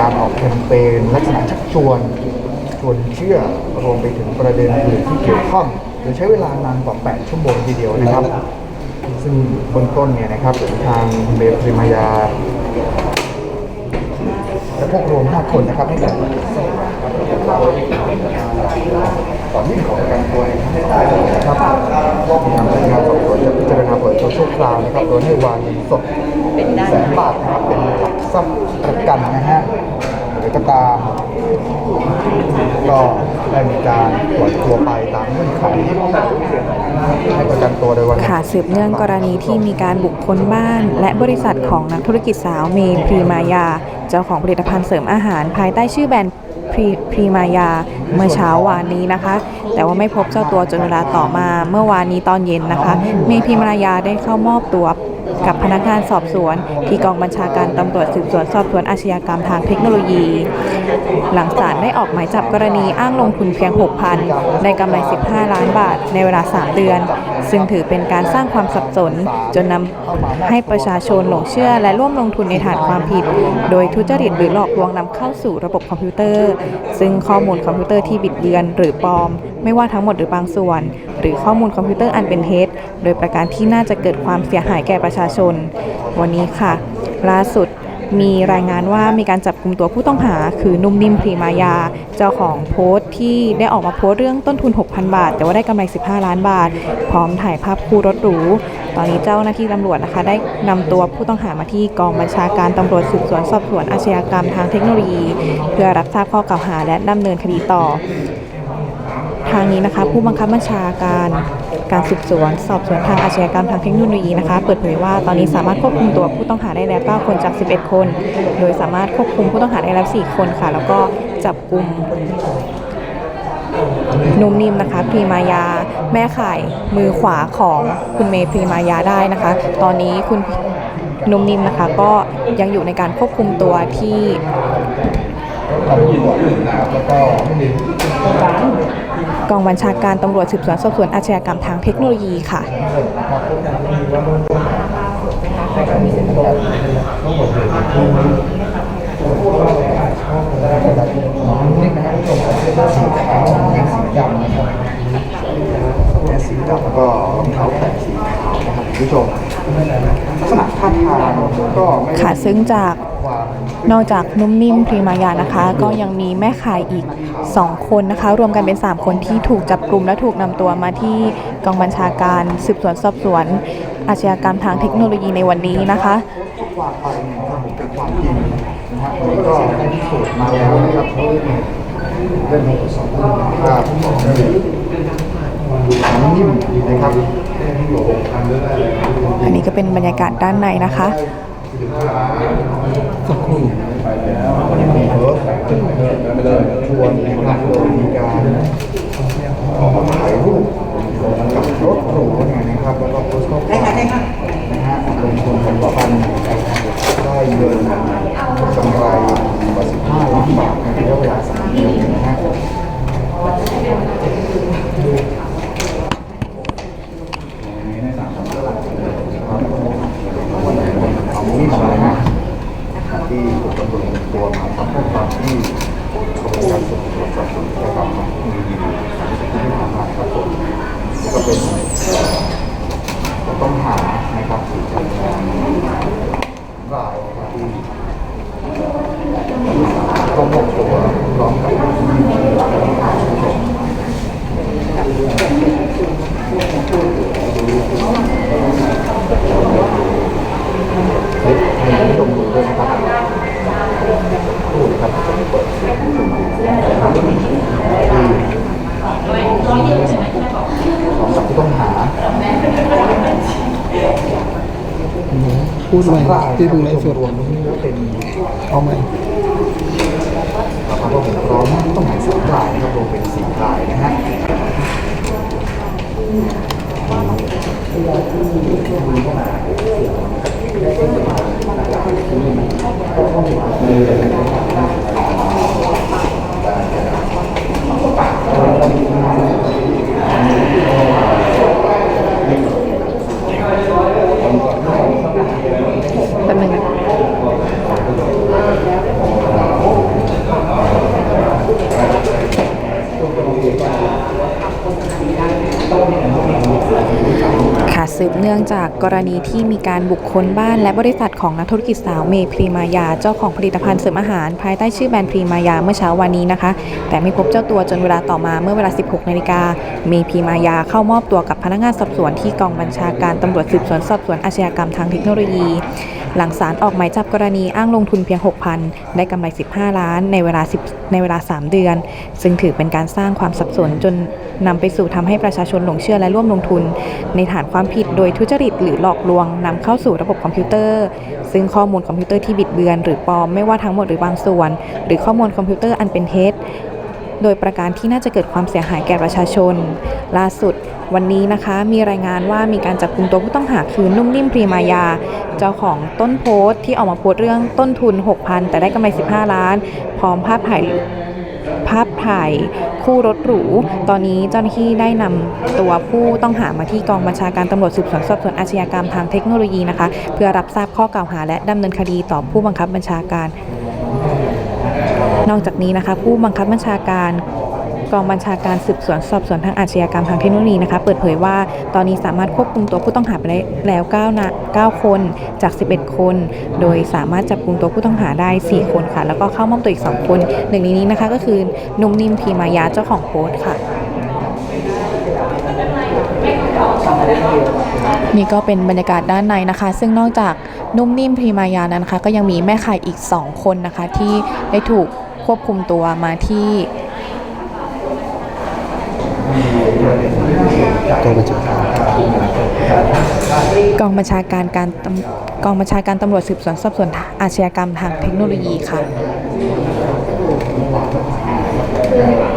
การออกแคมเปญลักษณะชักชวนชวนเชื่อรวมไปถึงประเด็นอื่นที่เกี่ยวข้องโดยใช้เวลานานกว่า 8 ชั่วโมงทีเดียวนะครับ ซึ่งเบื้องต้นเนี่ยนะครับทางเบลพริมายา และพวกรวม 5 คนนะครับให้กับก่อนยื่นขอประกันตัวในชั้นศาลนะครับทางพนักงานสอบสวนจะพิจารณาเปิดตัวชั่วคราวนะครับโดยให้วางเงินสดแสนบาทนะครับเป็นหลักทรัพย์ ประกันนะฮะหรือก็ตามก็ได้มีการปล่อยตัวไปตามเงื่อนไขให้ประกันตัวโดยวันค่ะสืบเนื่องกรณีที่มีการบุกค้นบ้าน และบริษัทของนักธุรกิจสาวเมย์พรีมายา เจ้าของผลิตภัณฑ์เสริมอาหาร ภายใต้ชื่อแบรนด์พรีพรีมายาเมื่อเช้าวานนี้นะคะ แต่ว่าไม่พบเจ้าตัวจนเวลาต่อมาเมื่อวานนี้ตอนเย็นนะคะ เมย์พรีมายาได้เข้ามอบตัว กับพนักงานสอบสวน ที่กองบัญชาการตำรวจสืบสวนสอบสวนอาชญากรรมทางเทคโนโลยี หลังศาลได้ออกหมายจับกรณีอ้างลงทุนเพียง 6,000 ในกำไร 15 ล้านบาท ในเวลา 3 เดือน ซึ่งถือเป็นการสร้างความสับสน จนนำให้ประชาชนหลงเชื่อและร่วมลงทุนในฐานความผิด โดยทุจริตหรือหลอกลวงนำเข้าสู่ระบบคอมพิวเตอร์ ซึ่งข้อมูลคอมพิวเตอร์ที่บิดเบือนหรือปลอม ไม่ว่าทั้งหมดหรือบางส่วน หรือข้อมูลคอมพิวเตอร์อันเป็นเท็จ โดยประการที่น่าจะเกิดความเสียหายแก่ประชาชน วันนี้ค่ะ ล่าสุดมีรายงานว่ามีการจับกลุ่มตัวผู้ต้องหา คือนุ่มนิ่มพรีมายา เจ้าของโพสต์ที่ได้ออกมาโพสต์เรื่องต้นทุน 6,000 บาท แต่ว่าได้กำไร 15 ล้านบาท พร้อมถ่ายภาพคู่รถหรู ตอนนี้เจ้าหน้าที่ตำรวจนะคะ ได้นำตัวผู้ต้องหามาที่กองบัญชาการตำรวจสืบสวนสอบสวนอาชญากรรมทางเทคโนโลยี เพื่อรับทราบข้อกล่าวหาและดำเนินคดีต่อ ทางนี้นะคะ ผู้บังคับบัญชาการการสืบสวน สอบสวนทางอาชญากรรมทางเทคโนโลยีนะคะ เปิดเผยว่าตอนนี้สามารถควบคุมตัวผู้ต้องหาได้แล้ว 9 คนจาก 11 คน โดยสามารถควบคุมผู้ต้องหาได้แล้ว 4 คนค่ะ แล้วก็จับกลุ่มนุ่มนิ่มนะคะพรีมายา แม่ข่ายมือขวาของคุณเมย์พรีมายาได้นะคะ ตอนนี้คุณนุ่มนิ่มนะคะ ก็ยังอยู่ในการควบคุมตัวที่ก องบัญชาการตำรวจสืบสวนสอบสวนอาชญากรรมทางเทคโนโลยีค่ะนี่นะครับผู้ชมสีขาวและสีดำนะครับและสีดำแล้วก็รองเท้าแตะสีขาวนะครับคุณผู้ชมลักษณะท่าทางก็ไม่ได้ค่ะซึ่งจากความ นอกจากนุ่มนิ่มพรีมายานะคะ ก็ยังมีแม่ขายอีก 2 คนนะคะ รวมกันเป็น 3 คนที่ถูกจับกลุ่มและถูกนำตัวมาที่กองบัญชาการสืบสวนสอบสวน อาชญากรรมทางเทคโนโลยีในวันนี้นะคะว่าไปเนี่ยครับผมเป็นความจริงนะฮะก็ได้พิสูจน์มาแล้วนะครับเรื่องของสองภาพของนิ่มนะครับอันนี้ก็เป็นบรรยากาศด้านในนะคะ สักครู่ยังมีเพิร์ฟ ชวนนะครับโดยมีการออกมาถ่ายรูปกับรถหรูเนี่ยนะครับ แล้วก็โพสต์ข้อความนะฮะลงทุนเป็นพันได้เงินกำไรกว่า 15 ล้านบาทในระยะเวลา3เดือนนะฮะ เอามีดมานะที่ถูกตำรวจนำตัวมาทำให้ความที่กระบวนการสืบสวนสอบสวนและการทำคดีที่ผ่านมาครับผมนี่ก็เป็นผู้ต้องหานะครับสี่คนรายนะครับที่ต้องมอบตัวพร้อมกับผู้ที่มีหลักฐานผู้ชม คลิปให้ผู้ชมดูด้วยนะครับพูดครับจะเปิดเสียงผู้ชมดูนะครับที่ของกับผู้ต้องหา พูดใหม่ที่เพิ่งไลฟ์สดรวมเป็นเอาใหม่ สืบเนื่องจากกรณีที่มีการบุกค้นบ้านและบริษัทของนักธุรกิจสาวเมย์พรีมายา เจ้าของผลิตภัณฑ์เสริมอาหาร ภายใต้ชื่อแบรนด์พรีมายาเมื่อเช้าวันนี้นะคะ แต่ไม่พบเจ้าตัวจนเวลาต่อมาเมื่อเวลา 16 นาฬิกา เมย์พรีมายาเข้ามอบตัวกับพนักงานสอบสวนที่กองบัญชาการตำรวจสืบสวนสอบสวนอาชญากรรมทางเทคโนโลยี หลังศาลออกหมายจับกรณีอ้างลงทุนเพียง 6,000 ได้กำไร 15 ล้านในเวลา 10 ในเวลา 3 เดือน ซึ่งถือเป็นการสร้างความสับสนจนนำไปสู่ทำให้ประชาชนหลงเชื่อและร่วมลงทุน ในฐานความผิดโดยทุจริตหรือหลอกลวงนำเข้าสู่ระบบคอมพิวเตอร์ ซึ่งข้อมูลคอมพิวเตอร์ที่บิดเบือน หรือปลอมไม่ว่าทั้งหมดหรือบางส่วน หรือข้อมูลคอมพิวเตอร์อันเป็นเท็จโดยประการที่น่าจะเกิดความเสียหายแก่ประชาชน ล่าสุดวันนี้นะคะมีรายงานว่ามีการจับกลุ่มตัวผู้ต้องหาคือนุ่มนิ่มพรีมายา เจ้าของต้นโพสต์ที่ออกมาโพสต์เรื่องต้นทุน 6,000 แต่ได้กำไร 15 ล้าน พร้อมภาพถ่าย ภาพถ่ายคู่รถหรู ตอนนี้เจ้าหน้าที่ได้นำตัวผู้ต้องหามาที่กองบัญชาการตำรวจสืบสวนสอบสวนอาชญากรรมทางเทคโนโลยีนะคะ เพื่อรับทราบข้อกล่าวหา และดำเนินคดีต่อผู้บังคับบัญชาการ นอกจากนี้นะคะ ผู้บังคับบัญชาการ กองบัญชาการสืบสวนสอบสวนทางอาชญากรรมทางเทคโนโลยีนะคะ เปิดเผยว่าตอนนี้สามารถควบคุมตัวผู้ต้องหาไปได้แล้ว9นะ9คนจาก 11 คน โดยสามารถจับกลุ่มตัวผู้ต้องหาได้ 4 คนค่ะ แล้วก็เข้ามอบตัวอีก 2 คนหนึ่งในนี้นะคะก็คือนุ่มนิ่มพีมายาเจ้าของโพสต์ค่ะนี่ก็เป็นบรรยากาศด้านในนะคะ ซึ่งนอกจากนุ่มนิ่มพรีมายานั้นนะคะ ก็ยังมีแม่ขายอีก 2 คนนะคะ ที่ได้ถูกควบคุมตัวมาที่ กองบัญชาการ กองบัญชาการการกองบัญชาการตำรวจสืบสวนสอบสวนอาชญากรรมทางเทคโนโลยีค่ะ